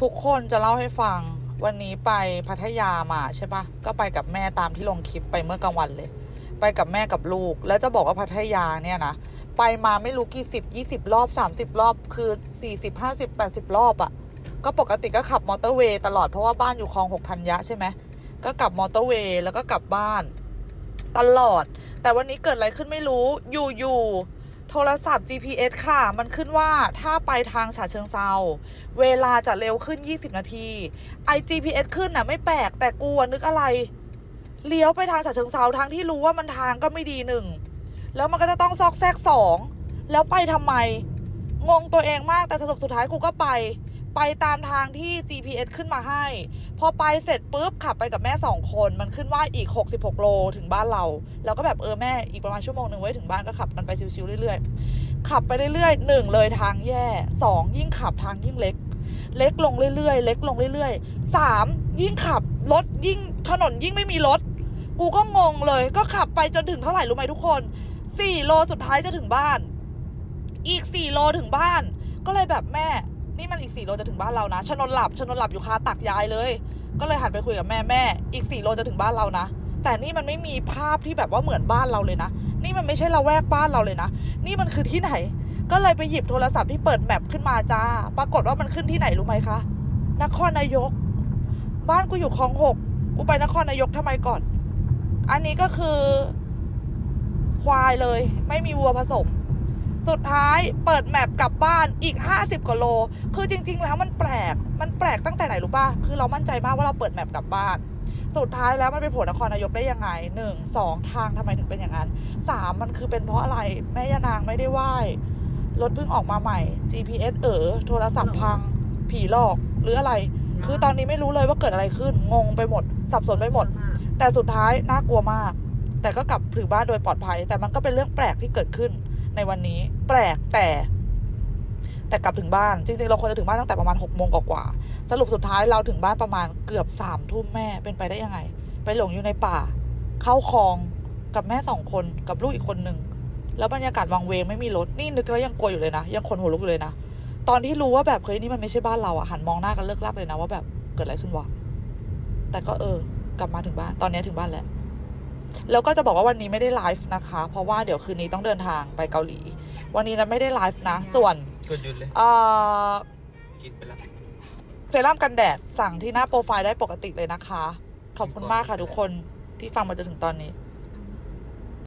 ทุกคนจะเล่าให้ฟังวันนี้ไปพัทยามาใช่ปะก็ไปกับแม่ตามที่ลงคลิปไปเมื่อกลางวันเลย ไปกับแม่กับลูก แล้วจะบอกว่าพัทยาเนี่ยนะไปมาไม่รู้กี่สิบยี่สิบรอบสามสิบรอบ คือสี่สิบห้าสิบแปดสิบรอบอะ่ะ ก็ปกติก็ขับมอเตอร์เวย์ตลอดเพราะว่าบ้านอยู่คลองหกธัญญะใช่ไหมก็กลับมอเตอร์เวย์แล้วก็กลับบ้าน ตลอด แต่วันนี้เกิดอะไรขึ้นไม่รู้อยู่ๆ โทรศัพท์ GPS ค่ะ มันขึ้นว่าถ้าไปทางฉะเชิงเซา เวลาจะเร็วขึ้น 20 นาที ไอ GPS ขึ้นน่ะไม่แปลก แต่กูนึกอะไร เลี้ยวไปทางฉะเชิงเซาทางที่รู้ว่ามันทางก็ไม่ดีหนึ่ง แล้วมันก็จะต้องซอกแซกสอง แล้วไปทำไม งงตัวเองมากแต่สรุปสุดท้ายกูก็ไป ไปตามทางที่ GPS ขึ้นมาให้ พอไปเสร็จปุ๊บขับไปกับแม่สองคน มันขึ้นว่าอีก 66 โลถึงบ้านเรา แล้วก็แบบเออแม่อีกประมาณชั่วโมงหนึ่งไว้ถึงบ้านก็ขับกันไปชิวๆเรื่อยๆ ขับไปเรื่อยๆหนึ่งเลยทางแย่สองยิ่งขับทางยิ่งเล็ก เล็กลงเรื่อยๆ เล็กลงเรื่อยๆสามยิ่งขับรถยิ่งถนนยิ่งไม่มีรถ กูก็งงเลย ก็ขับไปจนถึงเท่าไหร่รู้ไหมทุกคนสี่โลสุดท้ายจะถึงบ้าน อีกสี่โลถึงบ้าน ก็เลยแบบแม่ นี่มันอีกสี่โลจะถึงบ้านเรานะชนนหลับชนนหลับอยู่คาตักยายเลย ก็เลยหันไปคุยกับแม่แม่ อีกสี่โลจะถึงบ้านเรานะ แต่นี่มันไม่มีภาพที่แบบว่าเหมือนบ้านเราเลยนะ นี่มันไม่ใช่ละแวกบ้านเราเลยนะ นี่มันคือที่ไหน ก็เลยไปหยิบโทรศัพท์ที่เปิดแมปขึ้นมาจ้า ปรากฏว่ามันขึ้นที่ไหนรู้ไหมคะ นครนายก บ้านกูอยู่คลองหก กูไปนครนายกทำไมก่อน อันนี้ก็คือ ควายเลย ไม่มีวัวผสม สุดท้ายเปิดแมปกลับบ้านอีก 50กว่าโล คือจริง ๆ แล้วมันแปลก มันแปลกตั้งแต่ไหนรู้ป่ะ คือเรามั่นใจมากว่าเราเปิดแมปกลับบ้าน สุดท้ายแล้วมันไปโผล่นครนายกได้ยังไงหนึ่งสองทางทำไมถึงเป็นอย่างนั้นสามมันคือเป็นเพราะอะไรแม่ยานางไม่ได้ไหว้รถเพิ่งออกมาใหม่ GPS เออโทรศัพท์พัง ผีหลอกหรืออะไร คือตอนนี้ไม่รู้เลยว่าเกิดอะไรขึ้น งงไปหมด สับสนไปหมด แต่สุดท้ายน่ากลัวมาก แต่ก็กลับถึงบ้านโดยปลอดภัย แต่มันก็เป็นเรื่องแปลกที่เกิดขึ้น ในวันนี้ แปลกแต่ แต่กลับถึงบ้าน จริง ๆ เราควรจะถึงบ้านตั้งแต่ประมาณหกโมงกว่าๆสรุปสุดท้ายเราถึงบ้านประมาณเกือบสามทุ่มแม่เป็นไปได้ยังไง ไปหลงอยู่ในป่า เข้าคลองกับแม่สองคนกับลูกอีกคนหนึ่งแล้วบรรยากาศวังเวงไม่มีรถนี่นึกแล้วยังกลัวอยู่เลยนะยังขนหัวลุกอยู่เลยนะตอนที่รู้ว่าแบบเฮ้ยนี่มันไม่ใช่บ้านเราอะหันมองหน้ากันเลิกลักเลยนะว่าแบบเกิดอะไรขึ้นวะแต่ก็เออ กลับมาถึงบ้านตอนนี้ถึงบ้านแล้ว แล้วก็จะบอกว่าวันนี้ไม่ได้ไลฟ์นะคะ เพราะว่าเดี๋ยวคืนนี้ต้องเดินทางไปเกาหลี วันนี้นะไม่ได้ไลฟ์นะ ส่วนกดหยุดเลยเอ่อกินไปแล้วเซรั่มกันแดดสั่งที่หน้าโปรไฟล์ได้ปกติเลยนะคะ ขอบคุณมากค่ะทุกคนที่ฟังมาจนถึงตอนนี้